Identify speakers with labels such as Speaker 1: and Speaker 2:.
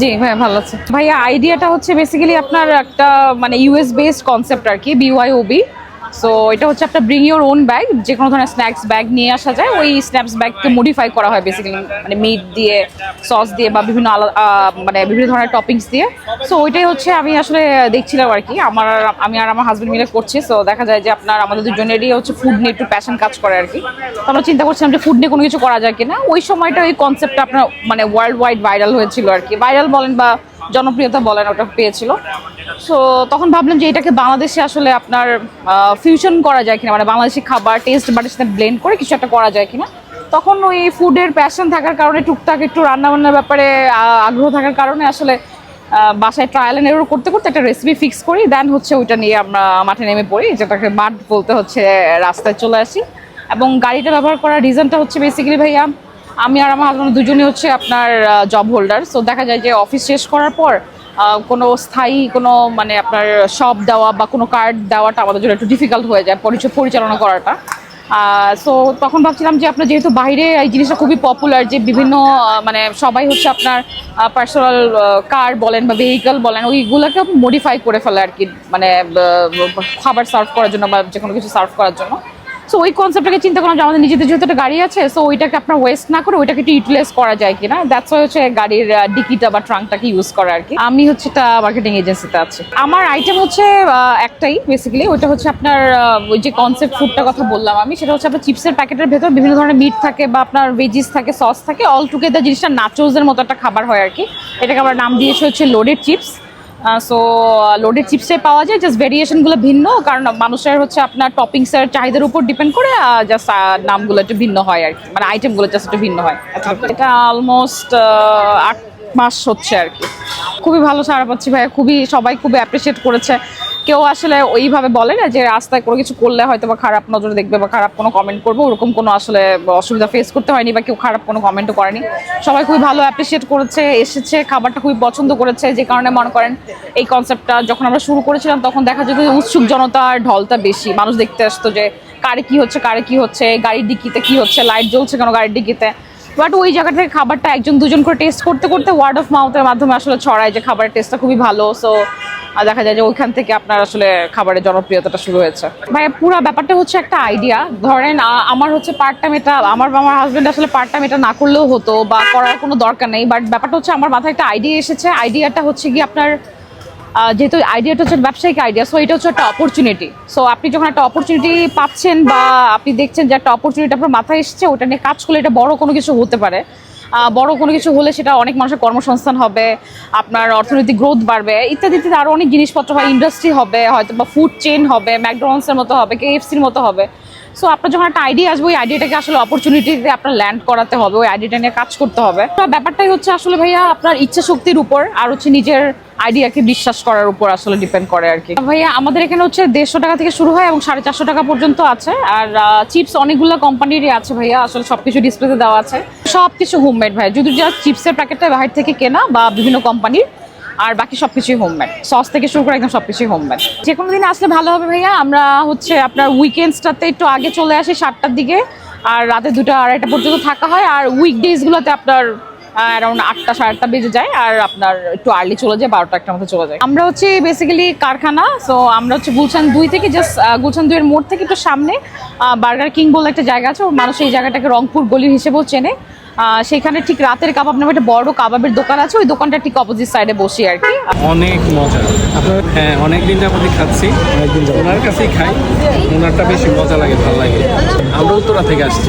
Speaker 1: জি ভাইয়া ভালো আছে। ভাইয়া আইডিয়াটা হচ্ছে বেসিক্যালি আপনার একটা মানে ইউএস বেসড কনসেপ্ট আর কি বিওয়াইওবি সো এটা হচ্ছে আপনার ব্রিং ইউর ওন ব্যাগ যে কোনো ধরনের স্ন্যাক্স ব্যাগ নিয়ে আসা যায়। ওই স্ন্যাক্স ব্যাগকে মডিফাই করা হয় বেসিক্যালি মানে মিট দিয়ে সস দিয়ে বা বিভিন্ন আলাদা মানে বিভিন্ন ধরনের টপিংস দিয়ে। সো ওইটাই হচ্ছে আমি আসলে দেখছিলাম আর কি। আমার আমি আর আমার হাজবেন্ড মিলে করছি। সো দেখা যায় যে আপনার আমাদের দুজনেরই হচ্ছে ফুড নিয়ে একটু প্যাশন কাজ করে আর কি। তো আমরা চিন্তা করছিলাম যে ফুড নিয়ে কোনো কিছু করা যায় কিনা। ওই সময়টা ওই কনসেপ্টটা আপনার মানে ওয়ার্ল্ড ওয়াইড ভাইরাল হয়েছিল আর কি। ভাইরাল বলেন বা জনপ্রিয়তা বলেন ওটা পেয়েছিল। সো তখন ভাবলাম যে এটাকে বাংলাদেশে আসলে আপনার ফিউশন করা যায় কিনা মানে বাংলাদেশি খাবার টেস্ট বাটের সাথে ব্লেন্ড করে কিছু একটা করা যায় কিনা। তখন ওই ফুডের প্যাশন থাকার কারণে, টুকটাক একটু রান্নাবান্নার ব্যাপারে আগ্রহ থাকার কারণে আসলে বাসায় ট্রায়াল এন্ড এরর করতে করতে একটা রেসিপি ফিক্স করি। দেন হচ্ছে ওইটা নিয়ে আমরা মাঠে নেমে পড়ি, যেটাকে মাঠ বলতে হচ্ছে, রাস্তায় চলে আসি। এবং গাড়িটা ব্যবহার করার রিজনটা হচ্ছে বেসিক্যালি ভাইয়া আমি আর আমার হাজব্যান্ড দুজনই হচ্ছে আপনার জব হোল্ডার সো দেখা যায় যে অফিস শেষ করার পর কোনো স্থায়ী কোনো মানে আপনার শপ দেওয়া বা কোনো কার্ড দেওয়াটা আমাদের জন্য একটু ডিফিকাল্ট হয়ে যায় পরিচয় পরিচালনা করাটা। সো তখন ভাবছিলাম যে আপনার যেহেতু বাইরে, এই জিনিসটা খুবই পপুলার যে বিভিন্ন মানে সবাই হচ্ছে আপনার পার্সোনাল কার বলেন বা ভেহিকল বলেন, ওইগুলোকে মডিফাই করে ফেলে আর কি মানে খাবার সার্ভ করার জন্য বা যে কোনো কিছু সার্ভ করার জন্য। সো ওই কনসেপ্টটাকে চিন্তা করলাম যে আমাদের নিজেদের যেহেতু একটা গাড়ি আছে সো ওইটাকে আপনার ওয়েস্ট না করে ওইটাকে একটু ইউটিলাইজ করা যায় কিনা। দ্যাটস ওয়াই হচ্ছে গাড়ির ডিকিটা বা ট্রাঙ্কটাকে ইউজ করা আর কি। আমি হচ্ছে একটা মার্কেটিং এজেন্সিতে আছি। আমার আইটেম হচ্ছে একটাই বেসিক্যালি ওইটা হচ্ছে আপনার ওই যে কনসেপ্ট ফুডটা কথা বললাম আমি, সেটা হচ্ছে আপনার চিপসের প্যাকেটের ভেতর বিভিন্ন ধরনের মিট থাকে বা আপনার ভেজিস থাকে সস থাকে অল টুগেদার জিনিসটা নাচোজের মতো একটা খাবার হয় আর কি। এটাকে আমরা নাম দিয়েছে হচ্ছে লোডেড চিপস সো লোডেড চিপসে পাওয়া যায় জাস্ট ভেরিয়েশনগুলো ভিন্ন কারণ মানুষের হচ্ছে আপনার টপিংসের চাহিদার উপর ডিপেন্ড করে জাস্ট নামগুলো একটু ভিন্ন হয় আর কি মানে আইটেমগুলো জাস্ট একটু ভিন্ন হয়। এটা অলমোস্ট আট মাস হচ্ছে আর কি। খুবই ভালো সারা পাচ্ছি ভাইয়া খুবই সবাই খুবই অ্যাপ্রিসিয়েট করেছে। কেউ আসলে ওইভাবে বলে না যে রাস্তায় কোনো কিছু করলে হয়তো বা খারাপ নজরে দেখবে বা খারাপ কোনো কমেন্ট করব, ওরকম কোনো আসলে অসুবিধা ফেস করতে হয়নি বা কেউ খারাপ কোনো কমেন্টও করেনি। সবাই খুবই ভালো অ্যাপ্রিসিয়েট করেছে, এসেছে, খাবারটা খুবই পছন্দ করেছে, যে কারণে মনে করেন এই কনসেপ্টটা যখন আমরা শুরু করেছিলাম তখন দেখা যেত উৎসুক জনতার ঢলটা বেশি। মানুষ দেখতে আসতো যে কারে কি হচ্ছে, কারে কি হচ্ছে, গাড়ির ডিকিতে কি হচ্ছে লাইট জ্বলছে কেন গাড়ির ডিকিতে? বাট ওই জায়গা থেকে খাবারটা একজন দুজন করে টেস্ট করতে করতে ওয়ার্ড অফ মাউথের মাধ্যমে আসলে ছড়ায় যে খাবারের টেস্টটা খুবই ভালো। সো দেখা যায় যে ওইখান থেকে আপনার আসলে খাবারের জনপ্রিয়তাটা শুরু হয়েছে। ভাই পুরো ব্যাপারটা হচ্ছে একটা আইডিয়া ধরেন আমার হচ্ছে পার্ট টাইম এটা, আমার আমার হাজবেন্ড আসলে পার্ট টাইম এটা না করলেও হতো বা করার কোনো দরকার নেই বাট ব্যাপারটা হচ্ছে আমার মাথায় একটা আইডিয়া এসেছে। আইডিয়াটা হচ্ছে কি আপনার যেহেতু আইডিয়াটা হচ্ছে ব্যবসায়িক আইডিয়া সো এটা হচ্ছে একটা অপরচুনিটি সো আপনি যখন একটা অপরচুনিটি পাচ্ছেন বা আপনি দেখছেন যে একটা অপরচুনিটি আপনার মাথায় এসেছে, ওটা নিয়ে কাজ করলে এটা বড় কোনো কিছু হতে পারে। বড় কোনো কিছু হলে সেটা অনেক মানুষের কর্মসংস্থান হবে, আপনার অর্থনৈতিক গ্রোথ বাড়বে, ইত্যাদি ইত্যাদি। আরও অনেক জিনিসপত্র হয় ইন্ডাস্ট্রি হবে হয়তো বা ফুড চেন হবে ম্যাকডোনাল্ডসের মতো হবে কেএফসির মতো হবে। সো আপনার যখন একটা আইডিয়া আসবে, ওই আইডিয়াটাকে আসলে অপরচুনিটিতে আপনার ল্যান্ড করাতে হবে, ওই আইডিয়াটা নিয়ে কাজ করতে হবে। তো ব্যাপারটাই হচ্ছে আসলে ভাইয়া, আপনার ইচ্ছা শক্তির উপর আর হচ্ছে নিজের আইডিয়াকে বিশ্বাস করার উপর আসলে ডিপেন্ড করে আর কি। ভাইয়া, আমাদের এখানে হচ্ছে দেড়শো টাকা থেকে শুরু হয় এবং সাড়ে চারশো টাকা পর্যন্ত আছে। আর চিপস অনেকগুলো কোম্পানিরই আছে ভাইয়া, আসলে সবকিছু ডিসপ্লেতে দেওয়া আছে। সব কিছু হোমমেড ভাই যদি যা চিপসের প্যাকেটটা বাইরে থেকে কেনা বা বিভিন্ন কোম্পানির আর বাকি সবকিছুই হোমমেড সস থেকে শুরু করে একদম সবকিছুই হোমমেড যে কোনো দিন আসলে ভালো হবে ভাইয়া। আমরা হচ্ছে আপনার উইকেন্ডসটাতে একটু আগে চলে আসি সাতটার দিকে। আর রাতে দুটো আড়াইটা পর্যন্ত থাকা হয়। আর উইকডেজগুলোতে আপনার অ্যারাউন্ড আটটা, সাড়ে আটটা বেজে যায়। আর আপনার একটু আর্লি চলে যায়, বারোটা একটা মতো চলে যায়। আমরা হচ্ছে বেসিক্যালি কারখানা। সো আমরা হচ্ছে গুলশান দুই থেকে জাস্ট গুলশান দুইয়ের মোড় থেকে একটু সামনে বার্গার কিং বলে একটা জায়গা আছে। মানুষ এই জায়গাটাকে রংপুর গলি হিসেবেও চেনে। সেখানে ঠিক রাতের কাবাব নামে একটা বড় কাবাবের দোকান আছে ওই দোকানটা ঠিক অপোজিট সাইডে বসি আর কি।
Speaker 2: অনেক মজা। হ্যাঁ অনেক দিন যাবতই খাচ্ছি। ওনার কাছেই খাই। ওনারটা বেশি মজা লাগে ভালো লাগে। আমরা উত্তরা থেকে আসছি।